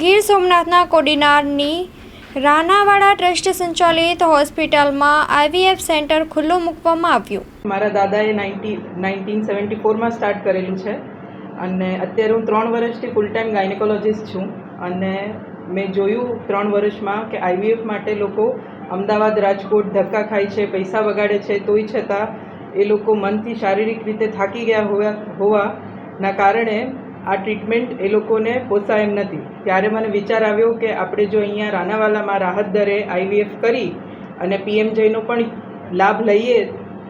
Gir સોમનાથના કોડીનારની રાનાવાડા trust સંચાલિત હોસ્પિટલમાં IVF centre ખુલ્લું મૂકવામાં આવ્યું. મારા દાદાએ નાઇન્ટી, નાઇન્ટીન સેવન્ટી ફોરમાં સ્ટાર્ટ કરેલું છે. અને અત્યારે હું ત્રણ વર્ષથી ફૂલ ટાઈમ ગાયનેકોલોજીસ્ટ છું. અને મેં જોયું ત્રણ વર્ષમાં કે આઈવીએફ માટે લોકો અમદાવાદ, રાજકોટ ધક્કા ખાય છે, પૈસા વગાડે છે. તોય છતાં એ લોકો મનથી શારીરિક રીતે થાકી ગયા હોવા, હોવાના કારણે આ ટ્રીટમેન્ટ એ લોકોને પોસાય એમ નથી. ત્યારે મને વિચાર આવ્યો કે આપણે જો અહીંયા રાનાવાલામાં રાહત દરે આઈવીએફ કરી અને પીએમજેનો પણ લાભ લઈએ,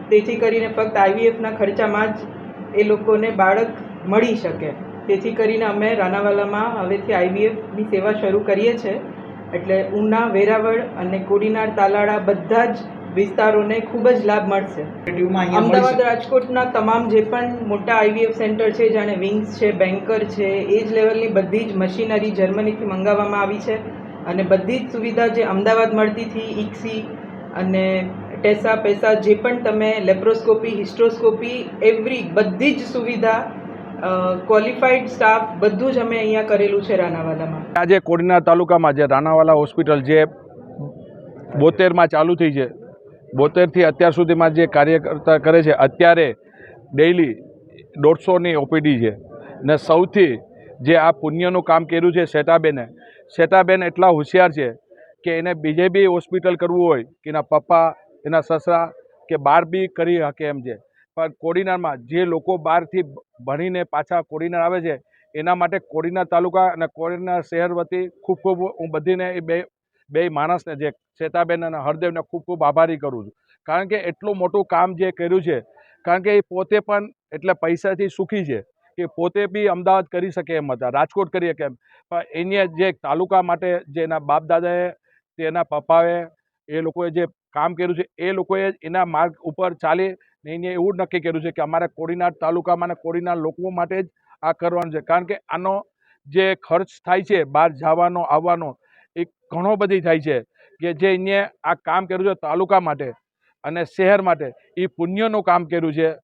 તેથી કરીને ફક્ત આઈવીએફના ખર્ચામાં જ એ લોકોને બાળક મળી શકે. તેથી કરીને અમે રાનાવાલામાં હવેથી આઈવીએફની સેવા શરૂ કરીએ છીએ. એટલે ઉના, વેરાવળ અને કોડીનાર, તાલાળા બધા જ વિસ્તારોને ખૂબ જ લાભ મળશે. અમદાવાદ રાજકોટના તમામ જે પણ મોટા આઈવીએફ સેન્ટર છે જાણે વિંગ્સ છે બેન્કર છે એ જ લેવલની બધી જ મશીનરી જર્મનીથી મંગાવવામાં આવી છે. અને બધી જ સુવિધા જે અમદાવાદ મળતી હતી ઇક્સી અને ટેસા પૈસા જે પણ તમે લેપ્રોસ્કોપી હિસ્ટ્રોસ્કોપી એવરી બધી જ સુવિધા ક્વોલિફાઈડ સ્ટાફ બધું જ અમે અહીંયા કરેલું છે રાનાવાલામાં આજે કોડીના તાલુકામાં જે રાનાવાલા હોસ્પિટલ જે બોતેરમાં ચાલુ થઈ છે બોતેરથી અત્યાર સુધીમાં જે કાર્યકર્તા કરે છે, અત્યારે ડેઇલી દોઢસોની ઓપીડી છે. ને સૌથી જે આ પુણ્યનું કામ કર્યું છે શેટાબેને શેટાબેન એટલા હોશિયાર છે કે એને બીજે બી હોસ્પિટલ કરવું હોય કે એના પપ્પા, એના સસરા કે બહાર બી કરી શકે એમ છે. પણ કોડીનારમાં જે લોકો બહારથી ભણીને પાછા કોડીનાર આવે છે, એના માટે કોડીનાર તાલુકા અને કોડીનાર શહેર વતી ખૂબ ખૂબ હું બધીને એ બે બે માણસને જે શેતાબેન અને હરદેવને ખૂબ ખૂબ આભારી કરું છું. કારણ કે એટલું મોટું કામ જે કર્યું છે, કારણ કે એ પોતે પણ એટલે પૈસાથી સુખી છે કે પોતે બી અમદાવાદ કરી શકે એમ હતા, રાજકોટ કરી શકે એમ. પણ એને જે તાલુકા માટે જે એના બાપદાદાએ તે તેના પપ્પાએ, એ લોકોએ જે કામ કર્યું છે, એ લોકોએ એના માર્ગ ઉપર ચાલી એને એવું નક્કી કર્યું છે કે અમારે કોડીનાર તાલુકામાં અને કોડીનાર લોકો માટે જ આ કરવાનું છે. કારણ કે આનો જે ખર્ચ થાય છે, બહાર જવાનો, આવવાનો ઘણો બધી થાય છે કે જે એને આ કામ કર્યું છે તાલુકા માટે અને શહેર માટે એ પુણ્યનું કામ કર્યું છે.